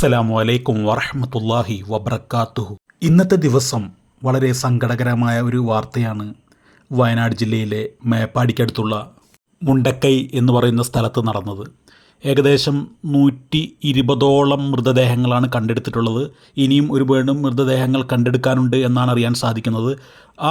അസ്സലാമു അലൈക്കും വറഹമത്തല്ലാഹി വബർക്കാത്തുഹു ഇന്നത്തെ ദിവസം വളരെ സങ്കടകരമായ ഒരു വാർത്തയാണ് വയനാട് ജില്ലയിലെ മേപ്പാടിക്കടുത്തുള്ള മുണ്ടക്കൈ എന്ന് പറയുന്ന സ്ഥലത്ത് നടന്നത്. ഏകദേശം നൂറ്റി ഇരുപതോളം മൃതദേഹങ്ങളാണ് കണ്ടെടുത്തിട്ടുള്ളത്. ഇനിയും ഒരുപാട് മൃതദേഹങ്ങൾ കണ്ടെടുക്കാനുണ്ട് എന്നാണ് അറിയാൻ സാധിക്കുന്നത്.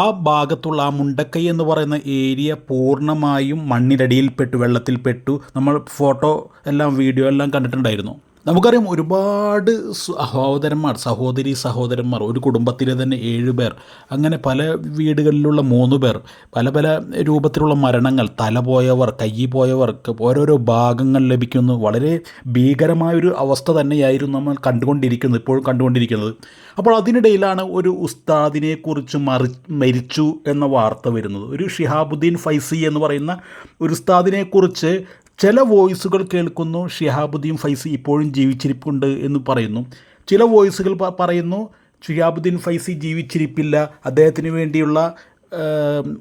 ആ ഭാഗത്തുള്ള ആ മുണ്ടക്കൈ എന്ന് പറയുന്ന ഏരിയ പൂർണമായും മണ്ണിനടിയിൽപ്പെട്ടു വെള്ളത്തിൽപ്പെട്ടു. നമ്മൾ ഫോട്ടോ എല്ലാം വീഡിയോ എല്ലാം കണ്ടിട്ടുണ്ടായിരുന്നു. നമുക്കറിയാം ഒരുപാട് സഹോദരന്മാർ സഹോദരി സഹോദരന്മാർ ഒരു കുടുംബത്തിലെ തന്നെ ഏഴ് പേർ അങ്ങനെ പല വീടുകളിലുള്ള മൂന്ന് പേർ പല പല രൂപത്തിലുള്ള മരണങ്ങൾ തല പോയവർ കൈ പോയവർ ഓരോരോ ഭാഗങ്ങൾ ലഭിക്കുന്നു. വളരെ ഭീകരമായൊരു അവസ്ഥ തന്നെയായിരുന്നു നമ്മൾ കണ്ടുകൊണ്ടിരിക്കുന്നത് ഇപ്പോഴും കണ്ടുകൊണ്ടിരിക്കുന്നത്. അപ്പോൾ അതിനിടയിലാണ് ഒരു ഉസ്താദിനെക്കുറിച്ച് മറി മരിച്ചു എന്ന വാർത്ത വരുന്നത്. ഒരു ഷിഹാബുദ്ദീൻ ഫൈസി എന്ന് പറയുന്ന ഒരു ഉസ്താദിനെ കുറിച്ച് ചില വോയിസുകൾ കേൾക്കുന്നു ഷിഹാബുദ്ദീൻ ഫൈസി ഇപ്പോഴും ജീവിച്ചിരിപ്പുണ്ട് എന്ന് പറയുന്നു. ചില വോയിസുകൾ പറയുന്നു ഷിഹാബുദ്ദീൻ ഫൈസി ജീവിച്ചിരിപ്പില്ല അദ്ദേഹത്തിന് വേണ്ടിയുള്ള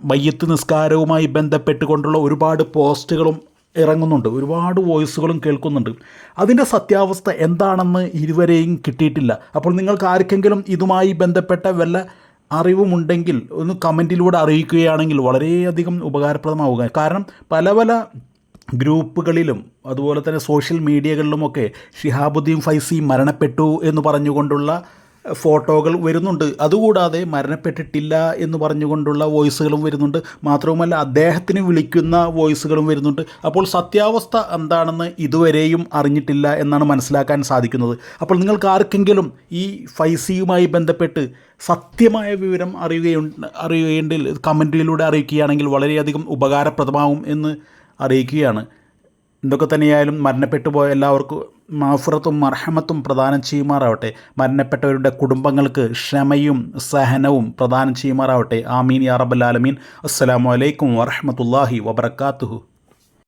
മയ്യത്ത് നിസ്കാരവുമായി ബന്ധപ്പെട്ടുകൊണ്ടുള്ള ഒരുപാട് പോസ്റ്റുകളും ഇറങ്ങുന്നുണ്ട്. ഒരുപാട് വോയിസുകളും കേൾക്കുന്നുണ്ട്. അതിന്റെ സത്യാവസ്ഥ എന്താണെന്ന് ഇതുവരെയും കിട്ടിയിട്ടില്ല. അപ്പോൾ നിങ്ങൾക്ക് ആർക്കെങ്കിലും ഇതുമായി ബന്ധപ്പെട്ട വല്ല അറിവുമുണ്ടെങ്കിൽ ഒന്ന് കമന്റിലൂടെ അറിയിക്കുകയാണെങ്കിൽ വളരെയധികം ഉപകാരപ്രദമാവുക. കാരണം പല പല ഗ്രൂപ്പുകളിലും അതുപോലെ തന്നെ സോഷ്യൽ മീഡിയകളിലുമൊക്കെ ഷിഹാബുദ്ദീൻ ഫൈസി മരണപ്പെട്ടു എന്ന് പറഞ്ഞുകൊണ്ടുള്ള ഫോട്ടോകൾ വരുന്നുണ്ട്. അതുകൂടാതെ മരണപ്പെട്ടിട്ടില്ല എന്ന് പറഞ്ഞുകൊണ്ടുള്ള വോയിസുകളും വരുന്നുണ്ട്. മാത്രവുമല്ല അദ്ദേഹത്തിന് വിളിക്കുന്ന വോയിസുകളും വരുന്നുണ്ട്. അപ്പോൾ സത്യാവസ്ഥ എന്താണെന്ന് ഇതുവരെയും അറിഞ്ഞിട്ടില്ല എന്നാണ് മനസ്സിലാക്കാൻ സാധിക്കുന്നത്. അപ്പോൾ നിങ്ങൾക്ക് ആർക്കെങ്കിലും ഈ ഫൈസിയുമായി ബന്ധപ്പെട്ട് സത്യമായ വിവരം അറിയുകയുണ്ട് അറിയുകയുണ്ടെങ്കിൽ കമന്റിലൂടെ അറിയിക്കുകയാണെങ്കിൽ വളരെയധികം ഉപകാരപ്രദമാവും എന്ന് അറിയിക്കുകയാണ്. എന്തൊക്കെ തന്നെയായാലും മരണപ്പെട്ടു പോയ എല്ലാവർക്കും മാഫുറത്തും മർഹമത്തും പ്രദാനം ചെയ്യുമാറാവട്ടെ. മരണപ്പെട്ടവരുടെ കുടുംബങ്ങൾക്ക് ക്ഷമയും സഹനവും പ്രദാനം ചെയ്യുമാറാവട്ടെ. ആമീൻ യാ റബ്ബൽ ആലമീൻ. അസ്സലാമു അലൈക്കും വറഹമത്തല്ലാഹി വബർക്കാത്തുഹു